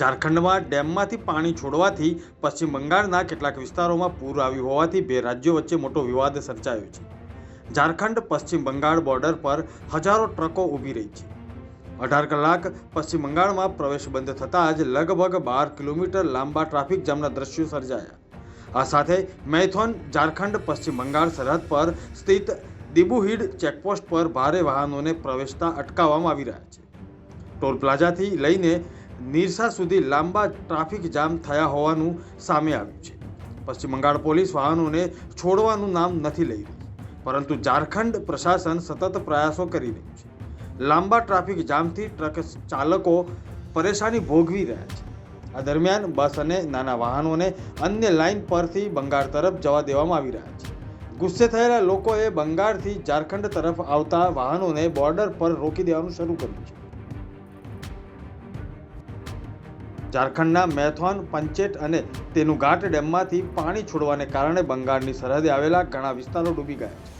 ઝારખંડમાં ડેમમાંથી પાણી છોડવાથી પશ્ચિમ બંગાળના કેટલાક વિસ્તારોમાં પૂર આવ્યું હોવાથી બે રાજ્યો વચ્ચે મોટો વિવાદ સર્જાયો છે. ઝારખંડ પશ્ચિમ બંગાળ બોર્ડર પર હજારો ટ્રકો ઊભી રહી છે. અઢાર કલાક પશ્ચિમ બંગાળમાં પ્રવેશ બંધ થતાં જ લગભગ બાર કિલોમીટર લાંબા ટ્રાફિક જામના દ્રશ્યો સર્જાયા. આ સાથે મેથોન ઝારખંડ પશ્ચિમ બંગાળ સરહદ પર સ્થિત દિબુહીડ ચેકપોસ્ટ પર ભારે વાહનોને પ્રવેશતા અટકાવવામાં આવી રહ્યા છે. ટોલ પ્લાઝાથી લઈને નીરસા સુધી લાંબા ટ્રાફિક જામ થયા હોવાનું સામે આવ્યું છે. પશ્ચિમ બંગાળ પોલીસ વાહનોને છોડવાનું નામ નથી લઈ રહી, પરંતુ ઝારખંડ પ્રશાસન સતત પ્રયાસો કરી રહ્યું છે. લાંબા ટ્રાફિક જામથી ટ્રક ચાલકો પરેશાની ભોગવી રહ્યા છે. આ દરમિયાન બસ અને નાના વાહનોને અન્ય લાઇન પરથી બંગાળ તરફ જવા દેવામાં આવી રહ્યા છે. ગુસ્સે થયેલા લોકોએ બંગાળથી ઝારખંડ તરફ આવતા વાહનોને બોર્ડર પર રોકી દેવાનું શરૂ કર્યું છે. ઝારખંડના મેથોન, પંચેટ અને તેનું ઘાટ ડેમમાંથી પાણી છોડવાને કારણે બંગાળની સરહદે આવેલા ઘણા વિસ્તારો ડૂબી ગયા છે.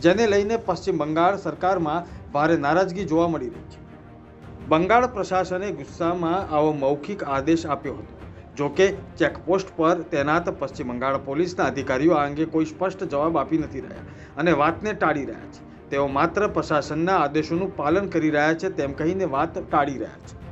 જેને લઈને પશ્ચિમ બંગાળ સરકારમાં ભારે નારાજગી જોવા મળી રહી છે. બંગાળ પ્રશાસને ગુસ્સામાં આવો મૌખિક આદેશ આપ્યો હતો. જો કે ચેકપોસ્ટ પર તૈનાત પશ્ચિમ બંગાળ પોલીસના અધિકારીઓ આ અંગે કોઈ સ્પષ્ટ જવાબ આપી નથી રહ્યા અને વાતને ટાળી રહ્યા છે. તેઓ માત્ર પ્રશાસનના આદેશોનું પાલન કરી રહ્યા છે તેમ કહીને વાત ટાળી રહ્યા છે.